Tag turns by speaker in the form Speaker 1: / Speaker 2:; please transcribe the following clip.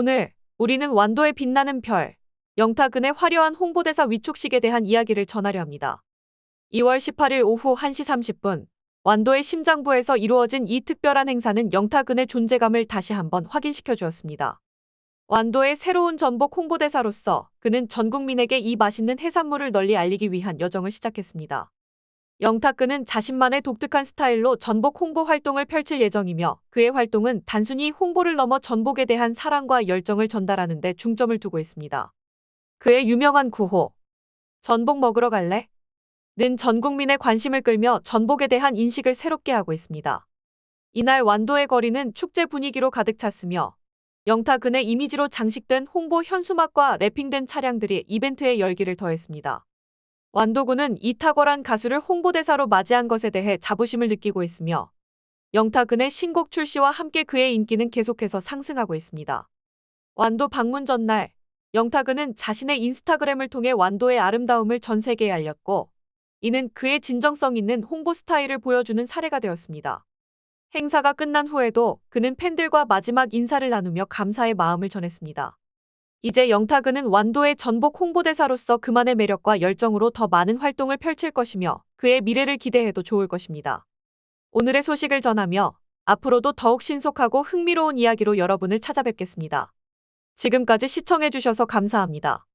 Speaker 1: 오늘 우리는 완도의 빛나는 별, 영탁은의 화려한 홍보대사 위촉식에 대한 이야기를 전하려 합니다. 2월 18일 오후 1시 30분 완도의 심장부에서 이루어진 이 특별한 행사는 영탁은의 존재감을 다시 한번 확인시켜 주었습니다. 완도의 새로운 전복 홍보대사로서 그는 전 국민에게 이 맛있는 해산물을 널리 알리기 위한 여정을 시작했습니다. 영탁근은 자신만의 독특한 스타일로 전복 홍보 활동을 펼칠 예정이며 그의 활동은 단순히 홍보를 넘어 전복에 대한 사랑과 열정을 전달하는 데 중점을 두고 있습니다. 그의 유명한 구호 전복 먹으러 갈래? 는 전 국민의 관심을 끌며 전복에 대한 인식을 새롭게 하고 있습니다. 이날 완도의 거리는 축제 분위기로 가득 찼으며 영탁근의 이미지로 장식된 홍보 현수막과 랩핑된 차량들이 이벤트의 열기를 더했습니다. 완도군은 이 탁월한 가수를 홍보대사로 맞이한 것에 대해 자부심을 느끼고 있으며 영탁근의 신곡 출시와 함께 그의 인기는 계속해서 상승하고 있습니다. 완도 방문 전날 영탁은은 자신의 인스타그램을 통해 완도의 아름다움을 전 세계에 알렸고 이는 그의 진정성 있는 홍보 스타일을 보여주는 사례가 되었습니다. 행사가 끝난 후에도 그는 팬들과 마지막 인사를 나누며 감사의 마음을 전했습니다. 이제 영탁은은 완도의 전복 홍보대사로서 그만의 매력과 열정으로 더 많은 활동을 펼칠 것이며 그의 미래를 기대해도 좋을 것입니다. 오늘의 소식을 전하며 앞으로도 더욱 신속하고 흥미로운 이야기로 여러분을 찾아뵙겠습니다. 지금까지 시청해주셔서 감사합니다.